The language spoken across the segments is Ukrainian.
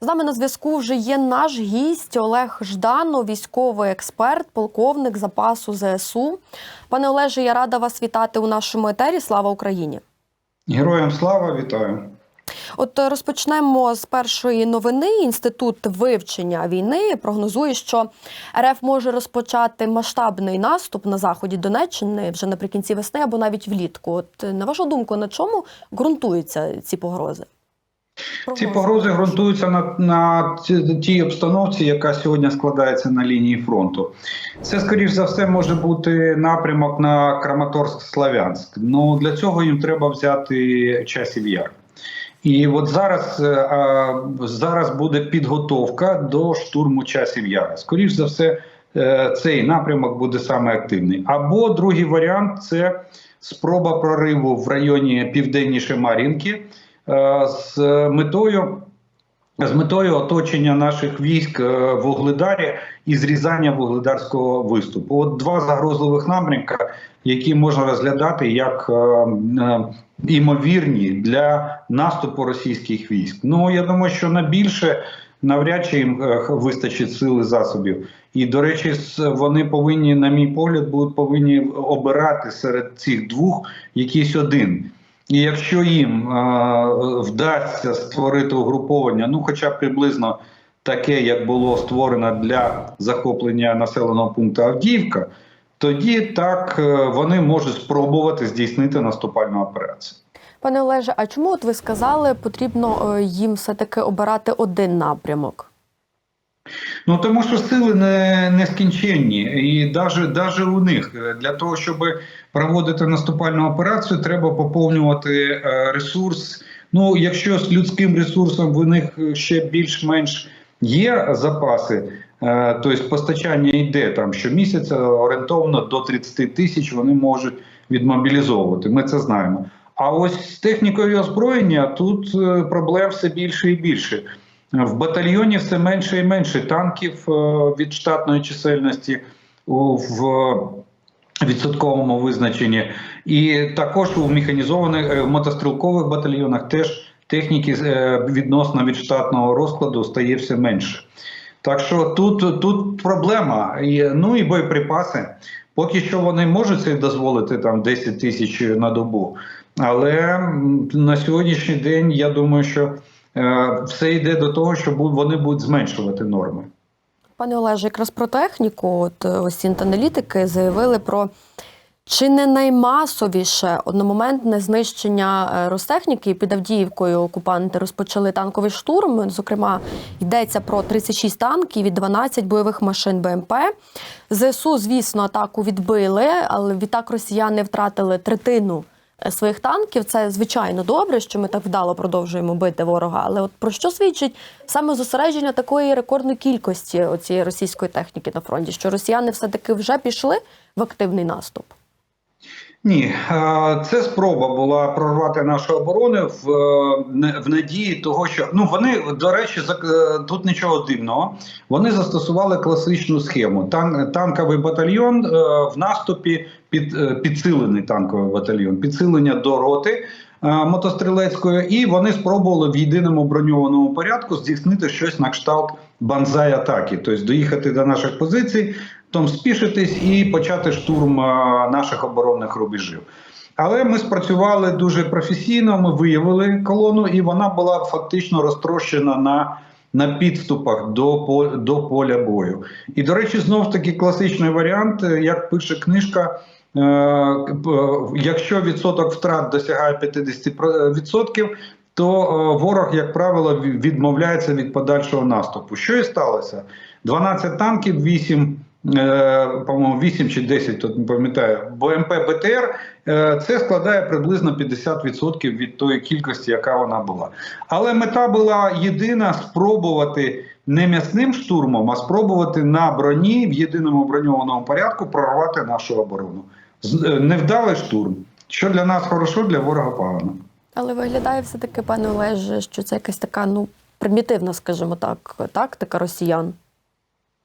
З нами на зв'язку вже є наш гість Олег Жданов, військовий експерт, полковник запасу ЗСУ. Пане Олеже, я рада вас вітати у нашому етері. Слава Україні! Героям слава вітаю. От е, розпочнемо з першої новини. Інститут вивчення війни прогнозує, що РФ може розпочати масштабний наступ на заході Донеччини вже наприкінці весни або навіть влітку. От на вашу думку, на чому ґрунтуються ці погрози? Ці погрози ґрунтуються на, на тій обстановці, яка сьогодні складається на лінії фронту. Це, скоріш за все, може бути напрямок на Краматорськ-Славянськ. Ну для цього їм треба взяти часів яр. І от зараз, е, зараз буде підготовка до штурму часів яра. Скоріш за все, е, цей напрямок буде саме активний. Або другий варіант це спроба прориву в районі південніше Мар'їнки з метою. З метою оточення наших військ е, в Угледарі і зрізання вугледарського виступу. От два загрозливих напрямка, які можна розглядати як е, е, імовірні для наступу російських військ. Ну я думаю, що на більше навряд чи їм е, вистачить сили засобів. І до речі, вони повинні, на мій погляд, будуть повинні обирати серед цих двох якийсь один. І якщо їм е, вдасться створити угруповання, ну хоча б приблизно таке, як було створено для захоплення населеного пункту Авдіївка, тоді так е, вони можуть спробувати здійснити наступальну операцію. Пане Олеже, а чому от ви сказали, потрібно е, їм все-таки обирати один напрямок? Ну тому що сили не, нескінченні, і навіть, даже у них е, для того, щоб проводити наступальну операцію, треба поповнювати е, ресурс. Ну, якщо з людським ресурсом в них ще більш-менш є запаси, тобто постачання йде там щомісяця орієнтовно до 30 тисяч вони можуть відмобілізовувати. Ми це знаємо. А ось з технікою озброєння тут проблем все більше і більше. В батальйоні все менше і менше танків е, від штатної чисельності в відсотковому визначенні, і також у механізованих е, мотострілкових батальйонах теж техніки е, відносно від штатного розкладу стає все менше. Так що тут, тут проблема. Ну і боєприпаси. Поки що вони можуть собі дозволити там 10 тисяч на добу. Але на сьогоднішній день я думаю, що все йде до того, що вони будуть зменшувати норми. Пане Олеже, якраз про техніку, от е, ось аналітики заявили про чи не наймасовіше одномоментне знищення е, Ростехніки під Авдіївкою окупанти розпочали танковий штурм. Зокрема, йдеться про 36 танків і 12 бойових машин БМП. ЗСУ, звісно, атаку відбили, але відтак росіяни втратили третину своїх танків. Це звичайно добре, що ми так вдало продовжуємо бити ворога. Але от про що свідчить саме зосередження такої рекордної кількості цієї російської техніки на фронті? Що росіяни все таки вже пішли в активний наступ? Ні, е, це спроба була прорвати нашу оборону в, е, в надії того, що ну вони до речі, е, тут нічого дивного. Вони застосували класичну схему. Тан, танковий батальйон в наступі під підсилений танковий батальйон, підсилення до роти. Мотострілецької, і вони спробували в єдиному броньованому порядку здійснити щось на кшталт банзай атаки, тобто доїхати до наших позицій, потім спішитись і почати штурм е, наших оборонних рубежів. Але ми спрацювали дуже професійно. Ми виявили колону, і вона була фактично розтрощена на, на підступах до, до поля бою. І, до речі, знов таки класичний варіант, е, як пише книжка. е, Якщо відсоток втрат досягає 50%, то е, ворог, як правило, відмовляється від подальшого наступу. Що і сталося? 12 танків, 8, е, по-моєму, 8 чи 10, тут не пам'ятаю, БМП БТР. е, Це складає приблизно 50% від тої кількості, яка вона була. Але мета була єдина спробувати не м'ясним штурмом, а спробувати на броні в єдиному броньованому порядку прорвати нашу оборону. Е, Невдалий штурм. Що для нас хорошо, для ворога погано. Але виглядає все таки, пане Олеже, що це якась така ну примітивна, скажімо так, тактика росіян.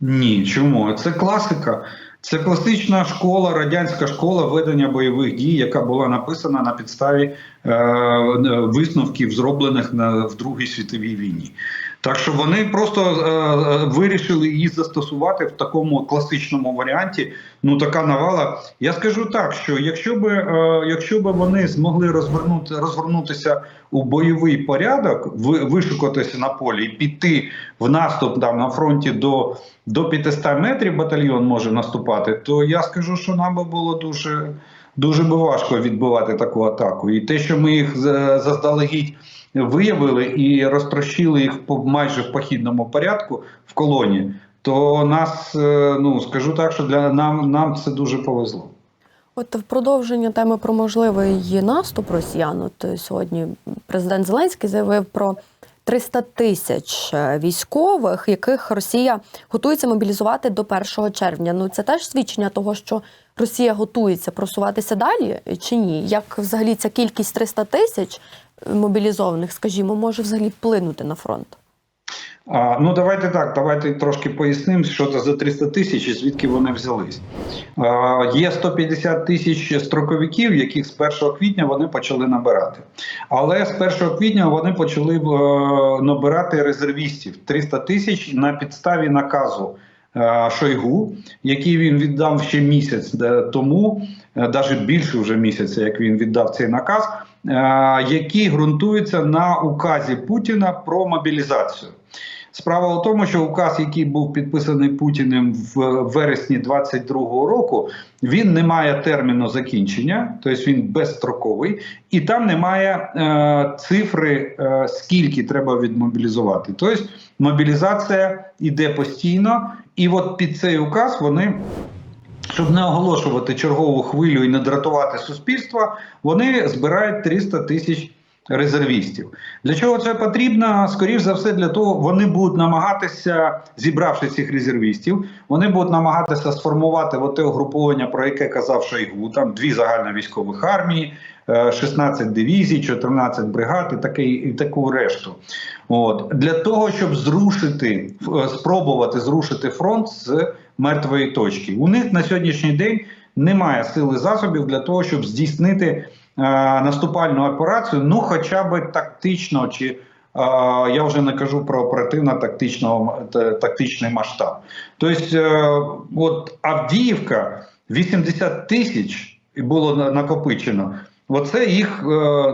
Ні, чому? Це класика. Це класична школа, радянська школа ведення бойових дій, яка була написана на підставі е, висновків, зроблених на в Другій світовій війні. Так що вони просто е, е, вирішили її застосувати в такому класичному варіанті. Ну така навала. Я скажу так, що якщо би е, якщо би вони змогли розвернути розгорнутися у бойовий порядок, ви, вишукатися на полі і піти в наступ там на фронті до, до 500 метрів батальйон може наступати, то я скажу, що нам би було дуже. Дуже би важко відбивати таку атаку, і те, що ми їх за- заздалегідь виявили і розтрощили їх по майже в похідному порядку в колоні, то нас, е, ну скажу так, що для нам, нам це дуже повезло. От в продовження теми про можливий наступ росіян. От сьогодні президент Зеленський заявив про 300 тисяч е, військових, яких Росія готується мобілізувати до 1 червня. Ну це теж свідчення того, що Росія готується просуватися далі е, чи ні? Як взагалі ця кількість 300 тисяч е, мобілізованих, скажімо, може взагалі вплинути на фронт? А, ну давайте так, давайте трошки пояснимо, що це за 300 тисяч і звідки вони взялись. А, є 150 тисяч строковиків, яких з 1 квітня вони почали набирати. Але з 1 квітня вони почали е, набирати резервістів 300 тисяч на підставі наказу. е, Шойгу, який він віддав ще місяць е, тому, навіть більше вже місяця, як він віддав цей наказ, е, який ґрунтується на указі Путіна про мобілізацію. Справа у тому, що указ, який був підписаний Путіним в вересні 22-го року, він не має терміну закінчення, тобто він безстроковий, і там немає е, цифри, е, скільки треба відмобілізувати. Тобто мобілізація йде постійно, і от під цей указ вони. Щоб не оголошувати чергову хвилю і не дратувати суспільство, вони збирають 300 тисяч резервістів. Для чого це потрібно? Скоріш за все, для того вони будуть намагатися, зібравши цих резервістів, вони будуть намагатися сформувати те угруповання, про яке казав Шойгу, там дві загальновійськових армії, е, 16 дивізій, 14 бригад і таке, і таку решту. От для того, щоб зрушити, е, спробувати зрушити фронт з мертвої точки. У них на сьогоднішній день немає сили засобів для того, щоб здійснити е, наступальну операцію, ну хоча б тактично, чи е, я вже не кажу про оперативно-тактичний масштаб. Тобто, е, от Авдіївка 80 тисяч було накопичено. Оце їх, е,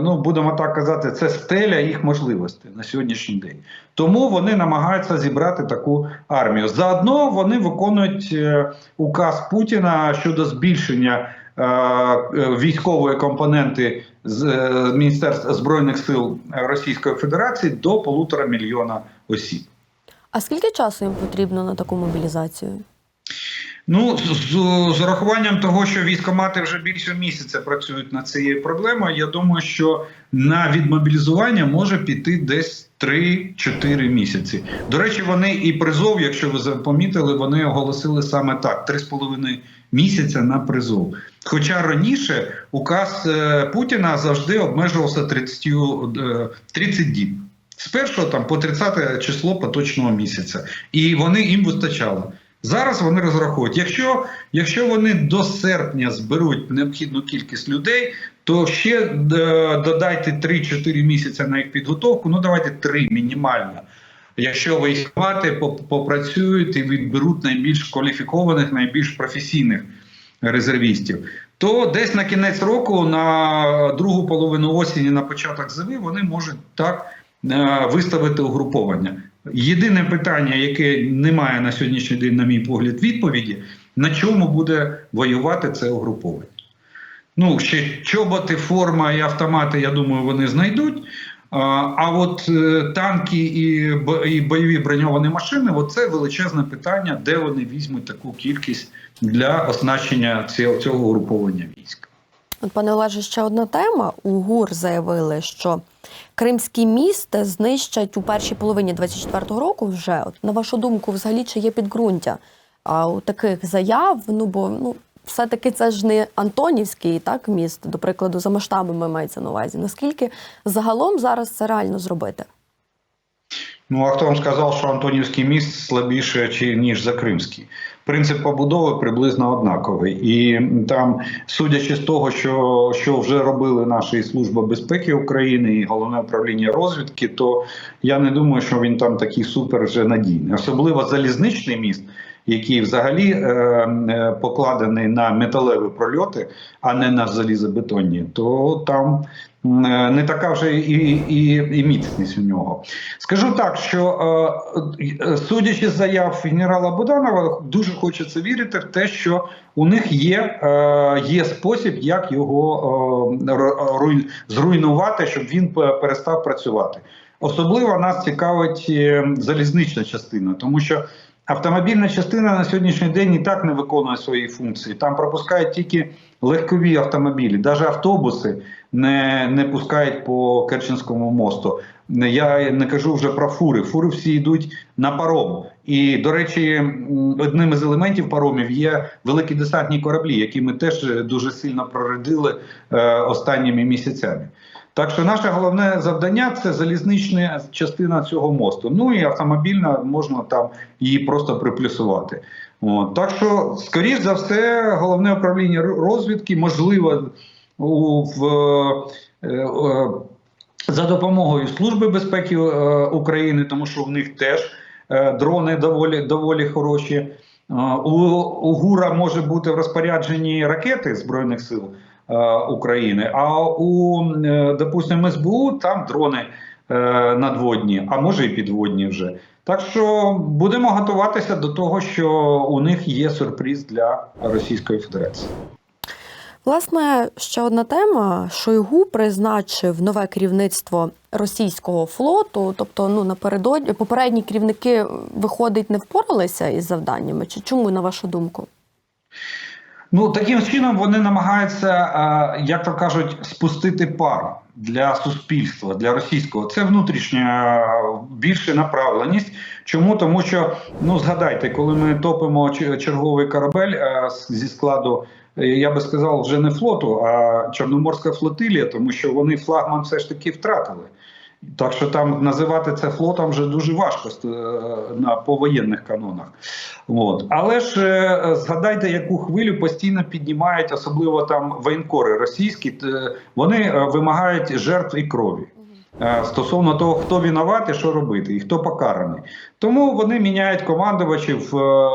ну будемо так казати, це стеля їх можливостей на сьогоднішній день. Тому вони намагаються зібрати таку армію. Заодно вони виконують е, указ Путіна щодо збільшення е, військової компоненти з Міністерства збройних сил Російської Федерації до полутора мільйона осіб. А скільки часу їм потрібно на таку мобілізацію? Ну, з, з- урахуванням того, що військомати вже більше місяця працюють над цією проблемою, я думаю, що на відмобілізування може піти десь 3-4 місяці. До речі, вони і призов, якщо ви помітили, вони оголосили саме так: 3,5 місяця на призов. Хоча раніше указ е, Путіна завжди обмежувався 30, е, 30 діб. З 1 там по 30 число поточного місяця, і вони їм вистачало. Зараз вони розраховують. Якщо, якщо вони до серпня зберуть необхідну кількість людей, то ще е, додайте 3-4 місяці на їх підготовку. Ну давайте 3 мінімально. Якщо військовати попрацюють і відберуть найбільш кваліфікованих, найбільш професійних резервістів, то десь на кінець року, на другу половину осені, на початок зими, вони можуть так виставити угруповання. Єдине питання, яке немає на сьогоднішній день, на мій погляд, відповіді: на чому буде воювати це угруповання? Ну, ще чоботи, форма і автомати, я думаю, вони знайдуть. А, от е, танки і, бо- і бойові броньовані машини це величезне питання, де вони візьмуть таку кількість для оснащення цього угруповання військ. От, пане Олеже, ще одна тема. У ГУР заявили, що Кримський міст знищать у першій половині 24-го року вже. От, на вашу думку, взагалі, чи є підґрунтя а, у таких заяв? Ну, бо ну, все-таки це ж не Антонівський так, міст, до прикладу, за масштабами мається на увазі. Наскільки загалом зараз це реально зробити? Ну а хто вам сказав, що Антонівський міст слабіше ніж Закримський? Принцип побудови приблизно однаковий, і там, судячи з того, що, що вже робили наші служба безпеки України і головне управління розвідки, то я не думаю, що він там такий супер вже надійний, особливо залізничний міст. Який взагалі е, е, покладений на металеві прольоти, а не на залізобетонні, то там не така вже і, і, і міцність у нього. Скажу так, що е, е, судячи з заяв генерала Буданова, дуже хочеться вірити в те, що у них є, е, є спосіб, як його е, зруйнувати, щоб він перестав працювати. Особливо нас цікавить е, залізнична частина, тому що автомобільна частина на сьогоднішній день і так не виконує свої функції. Там пропускають тільки легкові автомобілі, навіть автобуси не, не пускають по Керченському мосту. Я не кажу вже про фури. Фури всі йдуть на паром. І, до речі, одним із елементів паромів є великі десантні кораблі, які ми теж дуже сильно проредили е, останніми місяцями. Так що наше головне завдання це залізнична частина цього мосту. Ну і автомобільна можна там її просто приплюсувати. От. Так що, скоріш за все, головне управління розвідки, можливо, у, в, е, за допомогою Служби безпеки е, України, тому що в них теж е, дрони доволі, доволі хороші. У, ГУРа може бути в розпорядженні ракети Збройних сил України, а у, допустимо, СБУ там дрони надводні, а може і підводні вже. Так що будемо готуватися до того, що у них є сюрприз для Російської Федерації. Власне, ще одна тема: Шойгу призначив нове керівництво російського флоту. Тобто, ну напередодні попередні керівники виходить не впоралися із завданнями. Чи чому на вашу думку? Ну таким чином вони намагаються, е, як то кажуть, спустити пар для суспільства, для російського. Це внутрішня е, більше направленість. Чому? Тому що ну згадайте, коли ми топимо черговий корабель е, зі складу. Я би сказав, вже не флоту, а Чорноморська флотилія, тому що вони флагман все ж таки втратили. Так що там називати це флотом вже дуже важко е, на повоєнних канонах. От. Але ж е, згадайте, яку хвилю постійно піднімають, особливо там воєнкори російські, вони е, вимагають жертв і крові. Е, Стосовно того, хто винуватий, що робити, і хто покараний. Тому вони міняють командувачів е,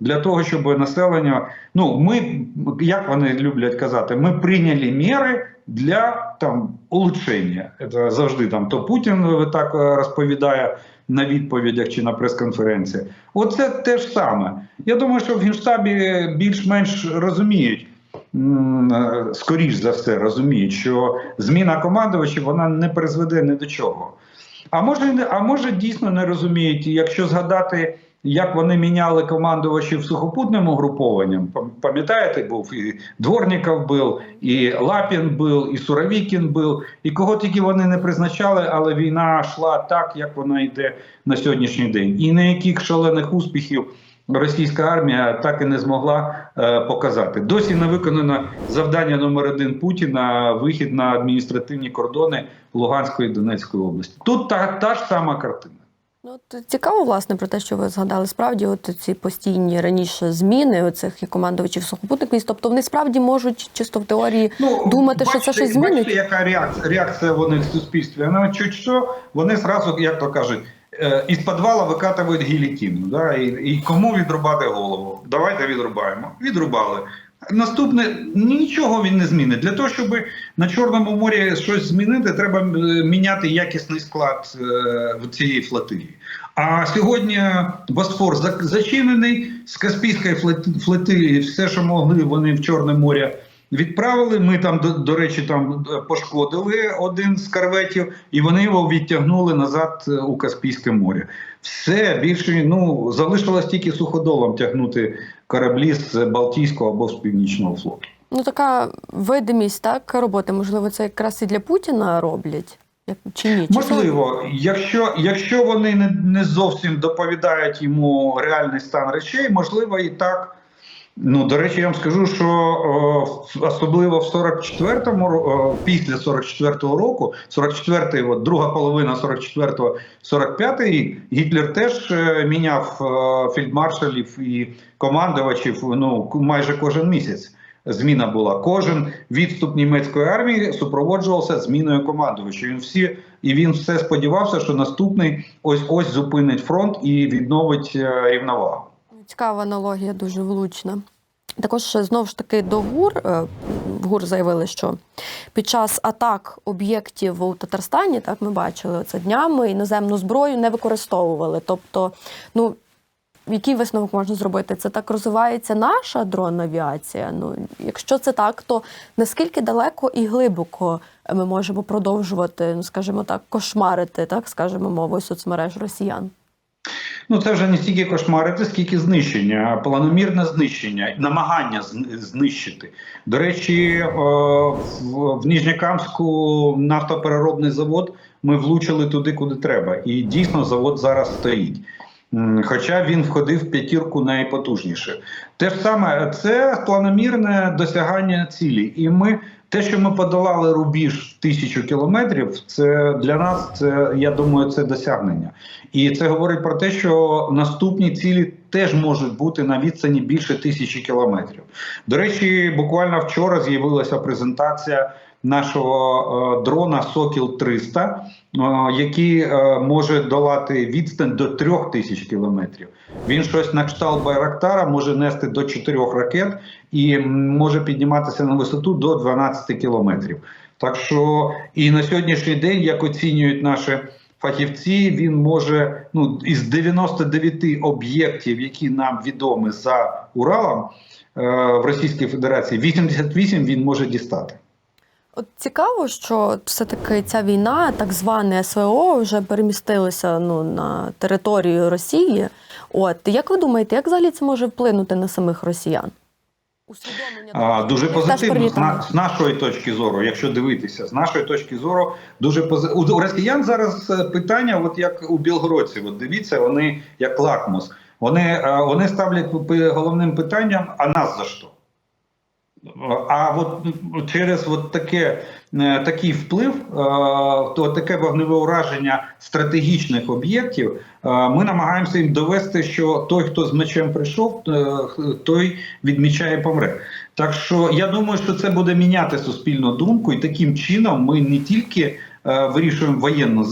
для того, щоб населення. Ну, ми, як вони люблять казати, ми прийняли міри для там улучшення. Це завжди там то Путін е, так розповідає на відповідях чи на прес-конференції. Оце те ж саме. Я думаю, що в Генштабі більш-менш розуміють. Е, Скоріш за все розуміють, що зміна командувачів вона не призведе ні до чого. А може, не- а може дійсно не розуміють, якщо згадати, як вони міняли командувачів сухопутним угрупованням. Пам'ятаєте, був і Дворніков був, і Лапін був, і Суровікін був, і кого тільки вони не призначали, але війна йшла так, як вона йде на сьогоднішній день. І ніяких шалених успіхів російська армія так і не змогла е, показати. Досі не виконано завдання номер один Путіна вихід на адміністративні кордони Луганської і Донецької області. Тут та, та ж сама картина. Ну цікаво, власне, про те, що ви згадали. Справді, от ці постійні раніше зміни оцих і командувачів сухопутних військ, тобто вони справді можуть чисто в теорії думати, що це щось змінить. Ну, Бачите, яка реакція, реакція вони в суспільстві? Вона чуть що, вони зразу, як то кажуть, із підвала викатують гілітін. Да? І, і кому відрубати голову? Давайте відрубаємо. Відрубали. Наступне нічого він не змінить. Для того, щоб на Чорному морі щось змінити, треба е, міняти якісний склад е, в цієї флотилії. А сьогодні Босфор за- зачинений з Каспійської флот- флотилії, все, що могли, вони в Чорне море відправили. Ми там, до, до речі, там е, пошкодили один з корветів, і вони його відтягнули назад е, у Каспійське море. Все більше ну залишилось тільки суходолом тягнути кораблі з Балтійського або з Північного флоту. Ну така видимість так роботи. Можливо, це якраз і для Путіна роблять, чи ні? Чи Можливо, якщо, якщо вони не, не зовсім доповідають йому реальний стан речей, можливо, і так. Ну, до речі, я вам скажу, що о, особливо в 44-му, ро- о, після 44-го року, 44-й, от, друга половина 44-го, 45-й рік, Гітлер теж е, міняв е, фельдмаршалів і командувачів ну, майже кожен місяць. Зміна була. Кожен відступ німецької армії супроводжувався зміною командувача. Він всі і він все сподівався, що наступний ось ось зупинить фронт і відновить е, рівновагу. Цікава аналогія, дуже влучна. Також знову ж таки до ГУР. е, В ГУР заявили, що під час атак об'єктів у Татарстані, так ми бачили це днями, іноземну зброю не використовували. Тобто, ну який висновок можна зробити? Це так розвивається наша дронна авіація. Ну, якщо це так, то наскільки далеко і глибоко ми можемо продовжувати, ну скажімо так, кошмарити, так скажемо мовою соцмереж росіян? Ну, це вже не стільки кошмарити, скільки знищення, планомірне знищення, намагання знищити. До речі, в Ніжнякамську нафтопереробний завод ми влучили туди, куди треба. І дійсно завод зараз стоїть. Хоча він входив в п'ятірку найпотужніше. Те ж саме, це планомірне досягання цілі. І ми, те, що ми подолали рубіж тисячу кілометрів, це для нас, це я думаю, це досягнення. І це говорить про те, що наступні цілі теж можуть бути на відстані більше тисячі кілометрів. До речі, буквально вчора з'явилася презентація нашого е, дрона Сокіл 300, е, який е, може долати відстань до трьох тисяч кілометрів. Він щось на кшталт Байрактара може нести до чотирьох ракет і може підніматися на висоту до 12 кілометрів. Так що і на сьогоднішній день, як оцінюють наші фахівці, він може ну із 99 об'єктів, які нам відомі за Уралом в Російській Федерації, 88 він може дістати. От цікаво, що все-таки ця війна, так зване СВО, вже перемістилася ну, на територію Росії. От як ви думаєте, як взагалі це може вплинути на самих росіян? Усвідомлення А, дуже позитивно з, на, з нашої точки зору, якщо дивитися, з нашої точки зору, дуже пози... у, у росіян зараз е, питання, от як у білгородців. От дивіться, вони як лакмус. Вони, е, вони ставлять головним питанням: а нас за що? А от через от таке, е, такий вплив, е, то таке вогневе ураження стратегічних об'єктів, е, ми намагаємося їм довести, що той, хто з мечем прийшов, той відмічає помре. Так що я думаю, що це буде міняти суспільну думку, і таким чином ми не тільки вирішуємо воєнне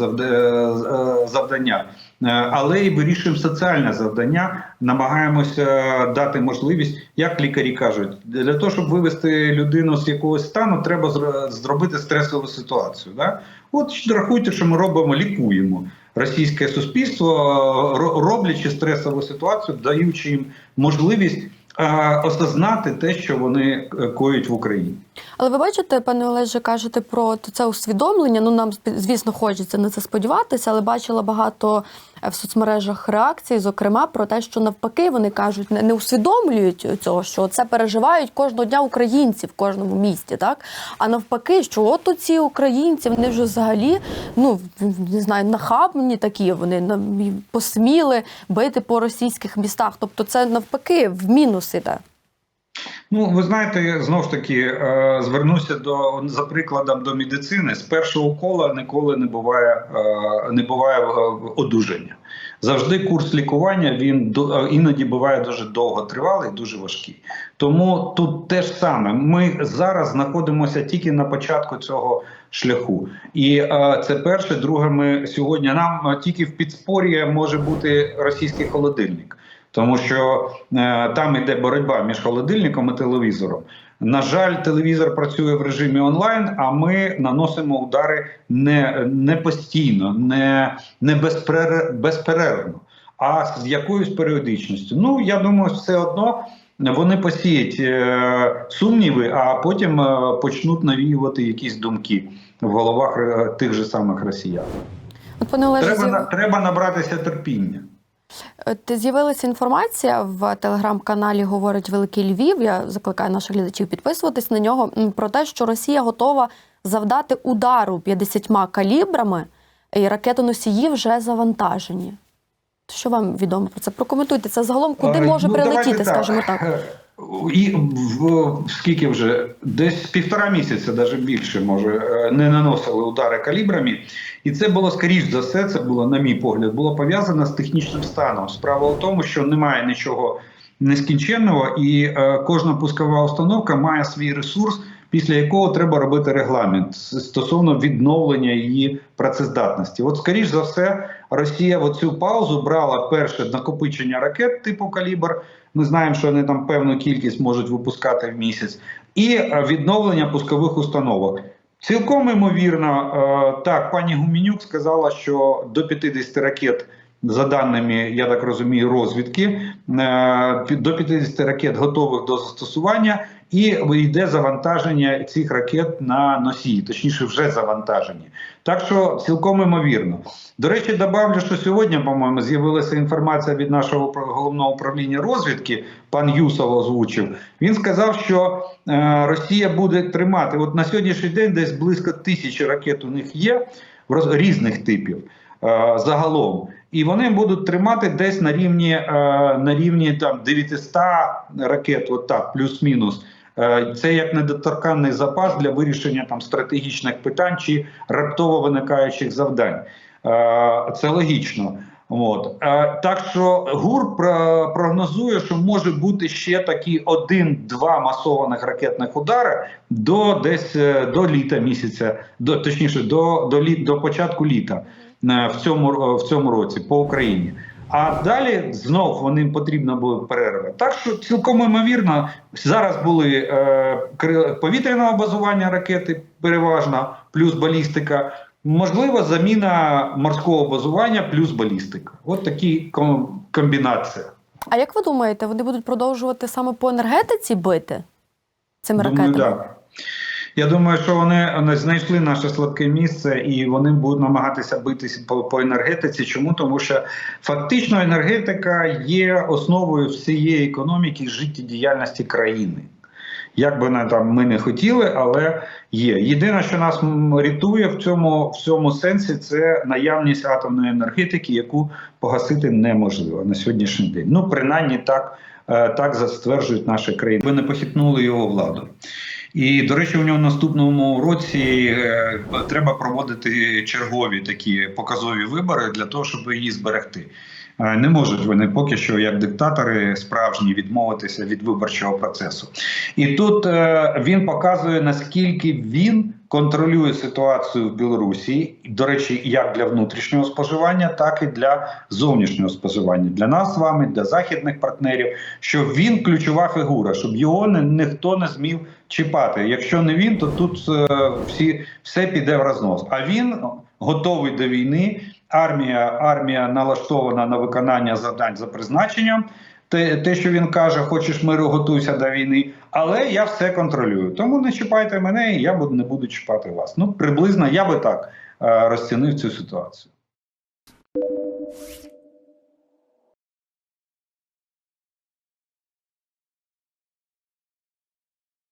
завдання, але й вирішуємо соціальне завдання. Намагаємося дати можливість, як лікарі кажуть, для того, щоб вивести людину з якогось стану, треба зробити стресову ситуацію. Да? От рахуйте, що ми робимо, лікуємо. Російське суспільство, е, ро- роблячи стресову ситуацію, даючи їм можливість е, осознати те, що вони е, коють в Україні. Але ви бачите, пане Олеже, кажете про це усвідомлення. Ну нам звісно хочеться на це сподіватися, але бачила багато е, в соцмережах реакцій, зокрема про те, що навпаки вони кажуть, не, усвідомлюють цього, що це переживають кожного дня українці в кожному місті, так а навпаки, що от оці українці вони вже взагалі ну не знаю, нахабні такі. Вони посміли бити по російських містах. Тобто, це навпаки в мінус іде. Ну, ви знаєте, знов ж таки е, звернуся до за прикладом до медицини. З першого кола ніколи не буває е, не буває е, одужання. Завжди курс лікування він е, іноді буває дуже довго тривалий, дуже важкий. Тому тут те ж саме. Ми зараз знаходимося тільки на початку цього шляху. І е, це перше. Друге, ми сьогодні нам е, тільки в підспор'ї може бути російський холодильник. Тому що е, там іде боротьба між холодильником і телевізором. На жаль, телевізор працює в режимі онлайн, а ми наносимо удари не, не постійно, не, не безперер, безперервно, а з якоюсь періодичністю. Ну я думаю, все одно вони посіють е, сумніви, а потім е, почнуть навіювати якісь думки в головах е, тих же самих росіян. От пане Олеже, Треба, треба набратися терпіння. От З'явилася інформація в телеграм-каналі Говорить Великий Львів. Я закликаю наших глядачів підписуватись на нього про те, що Росія готова завдати удару 50 калібрами, і ракетоносії вже завантажені. Що вам відомо про це? Прокоментуйте це загалом, куди Е, може ну, прилетіти, скажімо так. скажімо так. І в скільки вже десь півтора місяця, навіть більше, може, е, не наносили удари калібрами. І це було скоріш за все, це було, на мій погляд, було пов'язано з технічним станом. Справа в тому, що немає нічого нескінченного, і е, кожна пускова установка має свій ресурс, після якого треба робити регламент стосовно відновлення її працездатності. От, скоріш за все, Росія в цю паузу брала перше накопичення ракет типу калібр. Ми знаємо, що вони там певну кількість можуть випускати в місяць, і е, відновлення пускових установок. Цілком ймовірно, е, так, пані Гуменюк сказала, що до 50 ракет, за даними, я так розумію, розвідки, е, до 50 ракет готових до застосування, і йде завантаження цих ракет на носії, точніше, вже завантажені. Так що цілком ймовірно. До речі, добавлю, що сьогодні, по-моєму, з'явилася інформація від нашого головного управління розвідки. Пан Юсов озвучив. Він сказав, що е, Росія буде тримати. От на сьогоднішній день десь близько тисячі ракет у них є в роз- різних типів е, загалом. І вони будуть тримати десь на рівні е, на рівні там 900 ракет, от так, плюс-мінус. Е, Це як недоторканний запас для вирішення там стратегічних питань чи раптово виникаючих завдань. Е, Це логічно. От так що ГУР прогнозує, що може бути ще такі один-два масованих ракетних удари до десь до літа місяця, до точніше, до, до, літ, до початку літа в цьому в цьому році по Україні. А далі знов вони потрібна буде перерва. Так що цілком ймовірно, зараз були е, повітряного базування ракети, переважно, плюс балістика. Можливо, заміна морського базування плюс балістика. От такі ком- комбінації. А як ви думаєте, вони будуть продовжувати саме по енергетиці бити цими Думаю, ракетами? так. Я думаю, що вони, знайшли наше слабке місце і вони будуть намагатися битися по, по енергетиці. Чому? Тому що фактично енергетика є основою всієї економіки життєдіяльності країни. Як би не, там ми не хотіли, але є. Єдине, що нас рятує в цьому, в цьому сенсі, це наявність атомної енергетики, яку погасити неможливо на сьогоднішній день. Ну, принаймні так, е, так стверджують наші країни. Ви не похитнули його владу. І, до речі, у нього в наступному році е, треба проводити чергові такі показові вибори для того, щоб її зберегти. Е, Не можуть вони поки що, як диктатори справжні, відмовитися від виборчого процесу. І тут е, він показує наскільки він контролює ситуацію в Білорусі, до речі, як для внутрішнього споживання, так і для зовнішнього споживання для нас з вами, для західних партнерів. Що він ключова фігура, щоб його не, ніхто не змів чіпати. Якщо не він, то тут е, всі все піде в рознос. А він готовий до війни. Армія, армія налаштована на виконання завдань за призначенням. Те, те, що він каже, хочеш миру, готуйся до війни, але я все контролюю. Тому не чіпайте мене, і я не буду чіпати вас. Ну, приблизно я би так е, розцінив цю ситуацію.